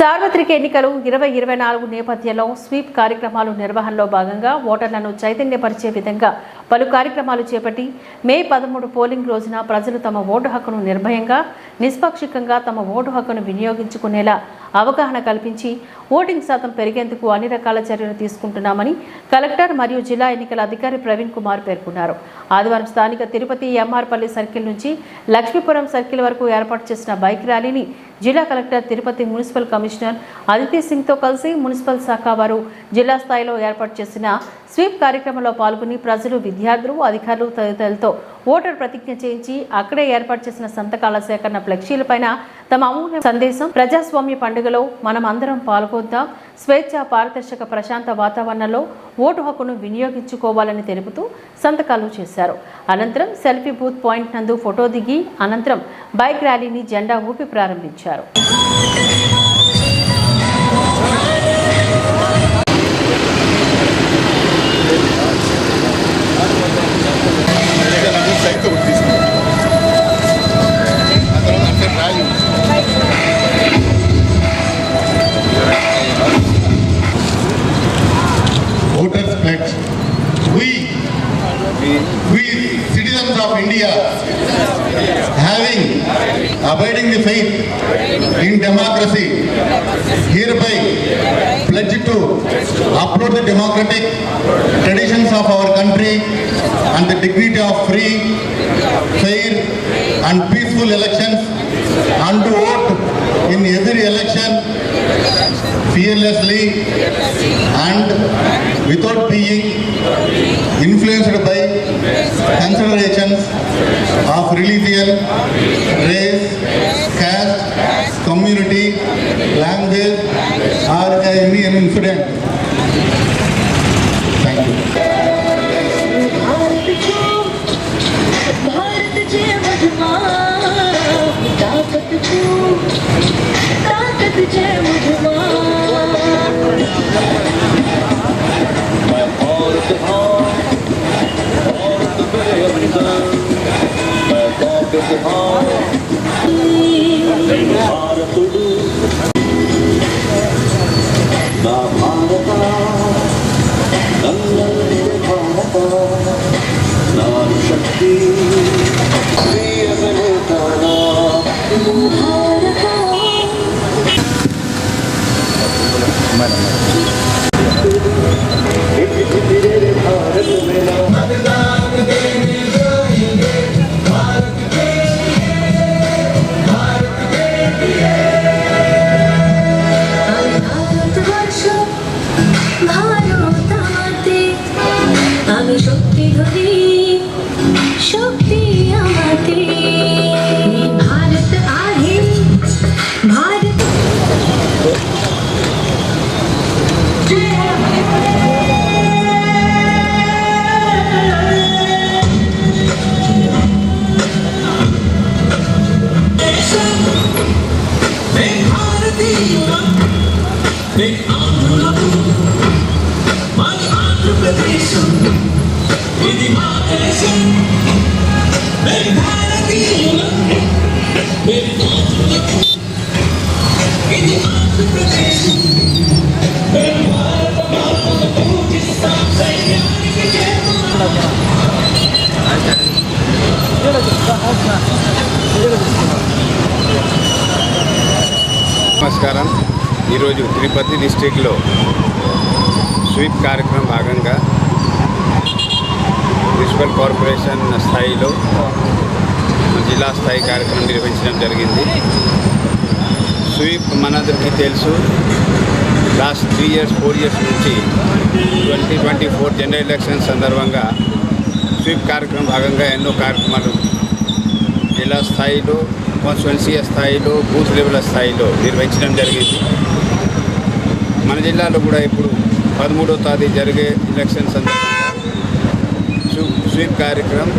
సార్వత్రిక ఎన్నికలు ఇరవై ఇరవై నాలుగు నేపథ్యంలో స్వీప్ కార్యక్రమాలు నిర్వహణలో భాగంగా ఓటర్లను చైతన్యపరిచే విధంగా పలు కార్యక్రమాలు చేపట్టి మే పదమూడు పోలింగ్ రోజున ప్రజలు తమ ఓటు హక్కును నిర్భయంగా నిష్పాక్షికంగా తమ ఓటు హక్కును వినియోగించుకునేలా అవగాహన కల్పించి ఓటింగ్ శాతం పెరిగేందుకు అన్ని రకాల చర్యలు తీసుకుంటున్నామని కలెక్టర్ మరియు జిల్లా ఎన్నికల అధికారి ప్రవీణ్ కుమార్ పేర్కొన్నారు. ఆదివారం స్థానిక తిరుపతి ఎంఆర్పల్లి సర్కిల్ నుంచి లక్ష్మీపురం సర్కిల్ వరకు ఏర్పాటు చేసిన బైక్ ర్యాలీని జిల్లా collector Tirupati municipal commissioner Aditi సింగ్తో కలిసి మున్సిపల్ శాఖ వారు జిల్లా స్థాయిలో ఏర్పాటు చేసిన స్వీప్ కార్యక్రమంలో పాల్గొని ప్రజలు విద్యార్థులు అధికారులు తదితరులతో ఓటర్ ప్రతిజ్ఞ చేయించి అక్కడే ఏర్పాటు చేసిన సంతకాల సేకరణ ఫ్లెక్సీలపైన తమ అమూల్య సందేశం ప్రజాస్వామ్య పండుగలో మనం అందరం పాల్గొద్దాం స్వేచ్ఛ పారదర్శక ప్రశాంత వాతావరణంలో ఓటు హక్కును వినియోగించుకోవాలని తెలుపుతూ సంతకాలు చేశారు. అనంతరం సెల్ఫీ బూత్ పాయింట్ నందు ఫోటో దిగి అనంతరం బైక్ ర్యాలీని జెండా ఊపి ప్రారంభించారు. Abiding the faith in democracy, hereby pledge to uphold the democratic traditions of our country and the dignity of free, fair and peaceful elections and to vote in every election fearlessly and without being influenced by of religion, race, caste, community, language or any incident. Thank you. Bharat जे मुझमा ताकत तू ताकत जे मुझमा భారతుడు నా భారత నన్నంటే আমি সত্যি ধরি শক্তি আমাতে ভারত আহিম Bharat Make Andhra Pradesh, Madhya Andhra Pradesh. నమస్కారం. ఈరోజు తిరుపతి డిస్టిక్లో స్వీప్ కార్యక్రమం భాగంగా మున్సిపల్ కార్పొరేషన్ స్థాయిలో జిల్లా స్థాయి కార్యక్రమం నిర్వహించడం జరిగింది. స్వీప్ మనందరికీ తెలుసు. Last three years four years నుంచి twenty twenty four general election సందర్భంగా స్వీప్ కార్యక్రమం భాగంగా ఎన్నో కార్యక్రమాలు జిల్లా స్థాయిలో కాన్స్టిట్యున్సీ స్థాయిలో బూత్ లెవెల్ స్థాయిలో నిర్వహించడం జరిగింది. మన జిల్లాలో కూడా ఇప్పుడు పదమూడో తేదీ జరిగే ఎలక్షన్ సందర్భంగా స్వీప్ కార్యక్రమం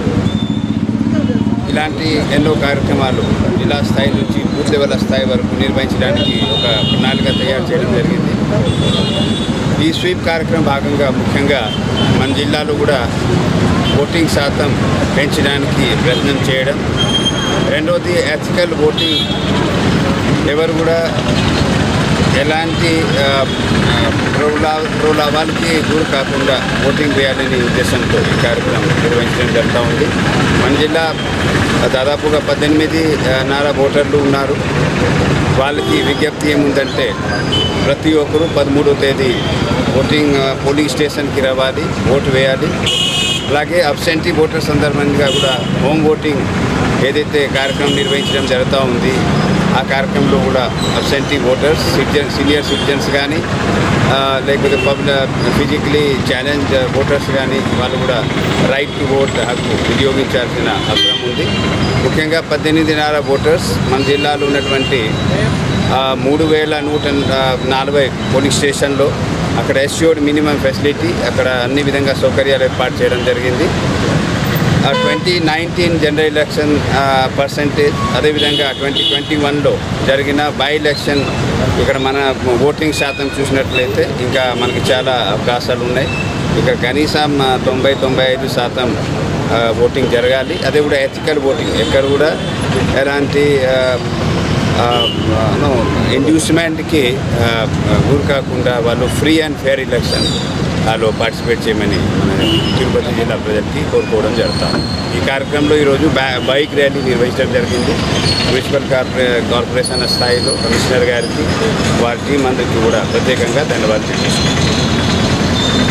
ఇలాంటి ఎన్నో కార్యక్రమాలు జిల్లా స్థాయి నుంచి బూత్ లెవెల్ స్థాయి వరకు నిర్వహించడానికి ఒక ప్రణాళిక తయారు చేయడం జరిగింది. ఈ స్వీప్ కార్యక్రమం భాగంగా ముఖ్యంగా మన జిల్లాలో కూడా ఓటింగ్ శాతం పెంచడానికి ప్రయత్నం చేయడం. రెండవది ఎథికల్ ఓటింగ్ ఎవరు కూడా ఎలాంటి ఆ, గురి కాకుండా ఓటింగ్ వేయాలనే ఉద్దేశంతో ఈ కార్యక్రమం నిర్వహించడం జరుగుతూ ఉంది. మన జిల్లా దాదాపుగా పద్దెనిమిది నారా నార ఓటర్లు ఉన్నారు. వాళ్ళకి విజ్ఞప్తి ఏముందంటే ప్రతి ఒక్కరూ పదమూడో తేదీ ఓటింగ్ పోలింగ్ స్టేషన్కి రావాలి ఓటు వేయాలి. అలాగే అబ్సెంటీ ఓటర్ సందర్భంగా కూడా హోమ్ ఓటింగ్ ఏదైతే కార్యక్రమం నిర్వహించడం జరుగుతూ ఉంది ఆ కార్యక్రమంలో కూడా absentee voters citizen senior citizens కానీ లేకపోతే పబ్లిక్ ఫిజికలీ ఛాలెంజ్ ఓటర్స్ కానీ వాళ్ళు కూడా రైట్ టు ఓట్ హక్కు వినియోగించాల్సిన అవసరం ఉంది. ముఖ్యంగా పద్దెనిమిదిన్నర ఓటర్స్ మన జిల్లాలో ఉన్నటువంటి మూడు వేల నూట నలభై పోలింగ్ స్టేషన్లో అక్కడ ఎస్యూర్డ్ మినిమం ఫెసిలిటీ అక్కడ అన్ని విధంగా సౌకర్యాలు ఏర్పాటు చేయడం జరిగింది. Twenty nineteen general election percentage అదేవిధంగా ట్వంటీ ట్వంటీ వన్లో జరిగిన బై ఎలక్షన్ ఇక్కడ మన ఓటింగ్ శాతం చూసినట్లయితే ఇంకా మనకి చాలా అవకాశాలు ఉన్నాయి. ఇక కనీసం తొంభై తొంభై ఐదు శాతం ఓటింగ్ జరగాలి. అదే కూడా ఎథికల్ ఓటింగ్ ఎక్కడ కూడా ఎలాంటి ఇండ్యూస్మెంట్కి గురి కాకుండా వాళ్ళు ఫ్రీ అండ్ ఫేర్ ఎలక్షన్ వాళ్ళు పార్టిసిపేట్ చేయమని మన తిరుపతి జిల్లా ప్రజలకి కోరుకోవడం జరుగుతాం ఈ కార్యక్రమంలో ఈరోజు బైక్ ర్యాలీ నిర్వహించడం జరిగింది. మున్సిపల్ కార్పొరే కార్పొరేషన్ స్థాయిలో కమిషనర్ గారికి వారి టీం అందరికీ కూడా ప్రత్యేకంగా ధన్యవాదాలు తెలియజేస్తున్నాం.